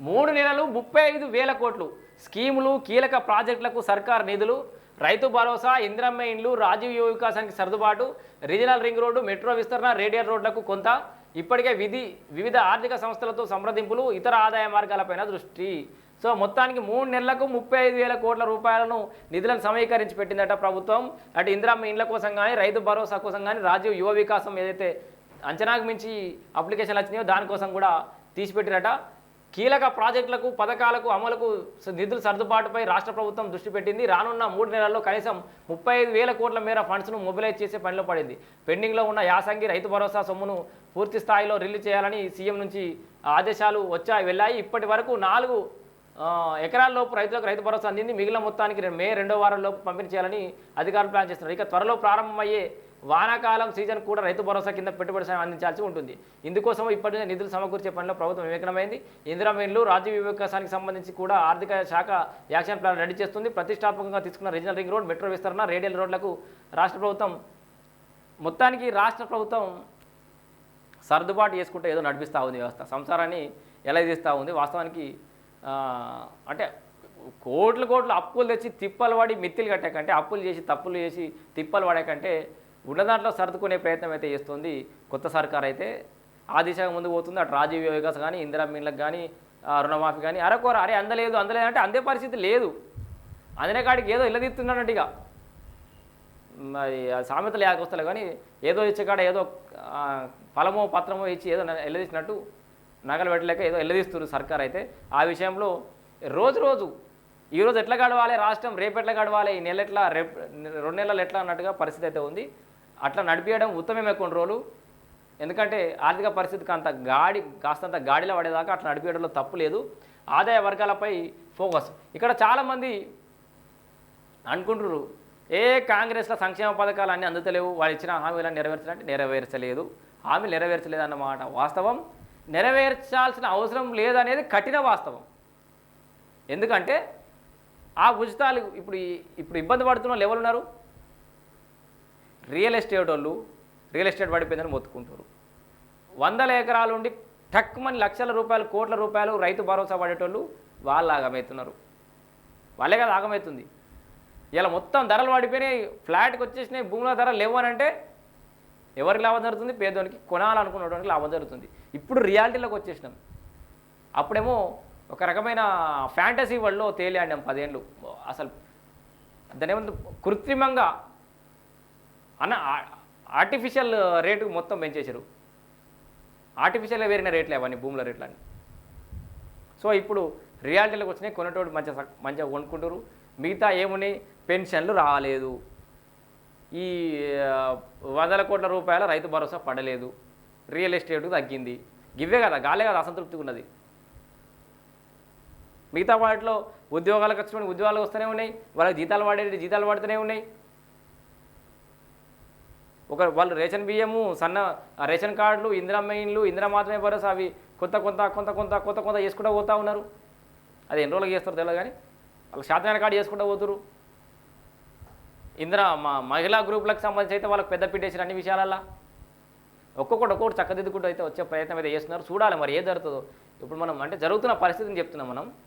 మూడు నెలలు ముప్పై ఐదు వేల కోట్లు. స్కీములు కీలక ప్రాజెక్టులకు సర్కార్ నిధులు. రైతు భరోసా ఇంద్రమ్మ ఇండ్లు రాజీవ్ యువ వికాసానికి సర్దుబాటు. రీజనల్ రింగ్ రోడ్డు మెట్రో విస్తరణ రేడియల్ రోడ్లకు కొంత. ఇప్పటికే విధి వివిధ ఆర్థిక సంస్థలతో సంప్రదింపులు ఇతర ఆదాయ మార్గాలపైన దృష్టి. సో మొత్తానికి మూడు నెలలకు ముప్పై ఐదు వేల కోట్ల రూపాయలను నిధులను సమీకరించి పెట్టిందట ప్రభుత్వం. అటు ఇందిరమ్మ ఇండ్ల కోసం కానీ రైతు భరోసా కోసం కానీ రాజీవ్ యువ వికాసం ఏదైతే అంచనాకు మించి అప్లికేషన్లు వచ్చినాయో దానికోసం కూడా తీసిపెట్టిరట. కీలక ప్రాజెక్టులకు పథకాలకు అమలుకు నిధులు నిధుల సర్దుబాటుపై రాష్ట్ర ప్రభుత్వం దృష్టి పెట్టింది. రానున్న మూడు నెలల్లో కనీసం ముప్పై ఐదు వేల కోట్ల మేర ఫండ్స్ను మొబిలైజ్ చేసే పనిలో పడింది. పెండింగ్లో ఉన్న యాసంగి రైతు భరోసా సొమ్మును పూర్తి స్థాయిలో రిలీజ్ చేయాలని సీఎం నుంచి ఆదేశాలు వచ్చాయి వెళ్ళాయి. ఇప్పటి వరకు నాలుగు ఎకరాల్లోపు రైతులకు రైతు భరోసా అందింది. మిగిలిన మొత్తానికి మే రెండో వారంలోపు పంపిణీ చేయాలని అధికారులు ప్లాన్ చేస్తున్నారు. ఇక త్వరలో ప్రారంభమయ్యే వానాకాలం సీజన్ కూడా రైతు భరోసా కింద పెట్టుబడి సాయం అందించాల్సి ఉంటుంది. ఇందుకోసం ఇప్పటి నుంచి నిధులు సమకూర్చే పనిలో ప్రభుత్వం వివేకమైంది ఇందిరామేన్లు రాజ్య వికాసానికి సంబంధించి కూడా ఆర్థిక శాఖ యాక్షన్ ప్లాన్ రెడీ చేస్తుంది. ప్రతిష్టాత్మకంగా తీసుకున్న రీజనల్ రింగ్ రోడ్ మెట్రో విస్తరణ రేడియల్ రోడ్లకు రాష్ట్ర ప్రభుత్వం మొత్తానికి రాష్ట్ర ప్రభుత్వం సర్దుబాటు చేసుకుంటే ఏదో నడిపిస్తూ ఉంది వ్యవస్థ. సంసారాన్ని ఎలా తీస్తూ ఉంది? వాస్తవానికి అంటే కోట్లు కోట్లు అప్పులు తెచ్చి తిప్పలు పడి మిత్తిలు కట్టాకంటే అప్పులు చేసి తప్పులు చేసి తిప్పలు పడాకంటే ఉన్న దాంట్లో సర్దుకునే ప్రయత్నం అయితే చేస్తుంది. కొత్త సర్కార్ అయితే ఆ దిశగా ముందు పోతుంది. అటు రాజీవ్ వికాస్ కానీ ఇందిరా మీన్లకు కానీ రుణమాఫీ కానీ అరకొర అరే అందలేదు అందలేదు అంటే అందే పరిస్థితి లేదు. అందిన కాడికి ఏదో ఇల్లదిస్తున్నానంటే ఇక. మరి సామెతలు యాకొస్తలే కానీ ఏదో ఇచ్చే కాడ ఏదో ఫలమో పత్రమో ఇచ్చి ఏదో న- ఎల్లదీసినట్టు నగలు పెట్టలేక ఏదో ఎల్లదీస్తున్నారు సర్కార్ అయితే. ఆ విషయంలో రోజు రోజు ఈరోజు ఎట్లా గడవాలి రాష్ట్రం రేపు ఎట్లా గడవాలి ఈ నెల ఎట్లా రేపు రెండు నెలలు ఎట్లా అన్నట్టుగా పరిస్థితి అయితే ఉంది. అట్లా నడిపించడం ఉత్తమమే కొన్ని రోజులు. ఎందుకంటే ఆర్థిక పరిస్థితికి అంత గాడి కాస్తంత గాడిలో పడేదాకా అట్లా నడిపించడంలో తప్పు లేదు. ఆదాయ వర్గాలపై ఫోకస్. ఇక్కడ చాలామంది అనుకుంటున్నారు ఏ కాంగ్రెస్లో సంక్షేమ పథకాలు అన్నీ అందుతలేవు వాళ్ళు ఇచ్చిన హామీలను నెరవేర్చాలంటే నెరవేర్చలేదు. హామీ నెరవేర్చలేదు అన్నమాట వాస్తవం. నెరవేర్చాల్సిన అవసరం లేదనేది కఠిన వాస్తవం. ఎందుకంటే ఆ ఉచితాలు ఇప్పుడు ఇప్పుడు ఇబ్బంది పడుతున్న వాళ్ళు ఉన్నారు రియల్ ఎస్టేట్ వాళ్ళు రియల్ ఎస్టేట్ పడిపోయిందని మొత్తుకుంటారు. వందల ఎకరాలు ఉండి టక్కుమని లక్షల రూపాయలు కోట్ల రూపాయలు రైతు భరోసా పడేటోళ్ళు వాళ్ళు ఆగమవుతున్నారు. వాళ్ళే కదా ఆగమవుతుంది. ఇలా మొత్తం ధరలు పడిపోయినాయి ఫ్లాట్కి వచ్చేసినాయి భూముల ధరలు లేవు అని అంటే ఎవరికి లాభం జరుగుతుంది? పేదోనికి కొనాలనుకున్నటువంటి లాభం జరుగుతుంది. ఇప్పుడు రియాలిటీలోకి వచ్చేసినాం. అప్పుడేమో ఒక రకమైన ఫ్యాంటసీ వరల్డ్లో తేలియాడాం పదేళ్ళు అసలు దాని ఏమంటే కృత్రిమంగా అన్న ఆర్టిఫిషియల్ రేటు మొత్తం పెంచేశారు ఆర్టిఫిషియల్గా వేరిన రేట్లు అవన్నీ భూముల రేట్లని సో ఇప్పుడు రియాలిటీలోకి వచ్చినాయి కొనేటోడు మంచిగా మంచిగా కొనుక్కుంటారు. మిగతా ఏముని పెన్షన్లు రాలేదు. ఈ వందల కోట్ల రూపాయల రైతు భరోసా పడలేదు. రియల్ ఎస్టేట్ తగ్గింది. గివ్వే కదా గాలే కదా అసంతృప్తిగా ఉన్నది. మిగతా వాటిలో ఉద్యోగాలకు వచ్చిన ఉద్యోగాలు వస్తూనే ఉన్నాయి. వాళ్ళకి జీతాలు వాడేటి జీతాలు పడుతూనే ఉన్నాయి. ఒక వాళ్ళు రేషన్ బియ్యము సన్న రేషన్ కార్డులు ఇందిరా మెయిన్లు ఇందిరా మాత్రమే భరోసా అవి కొత్త కొంత కొంత కొంత కొత్త కొంత చేసుకుంటూ పోతా ఉన్నారు. అది ఎన్ని రోజులకు చేస్తారు తెలియదు కానీ వాళ్ళు శాతమైన కార్డు చేసుకుంటూ పోతురు ఇందిరా మా మహిళా గ్రూపులకు సంబంధించి అయితే వాళ్ళకి పెద్ద పెట్టేసిన అన్ని విషయాలల్లో. ఒక్కొక్కటి ఒక్కొక్కటి చక్కదిద్దుకుంటూ అయితే వచ్చే ప్రయత్నం అయితే చేస్తున్నారు. చూడాలి మరి ఏం జరుగుతుందో. ఇప్పుడు మనం అంటే జరుగుతున్న పరిస్థితిని చెప్తున్నాం మనం.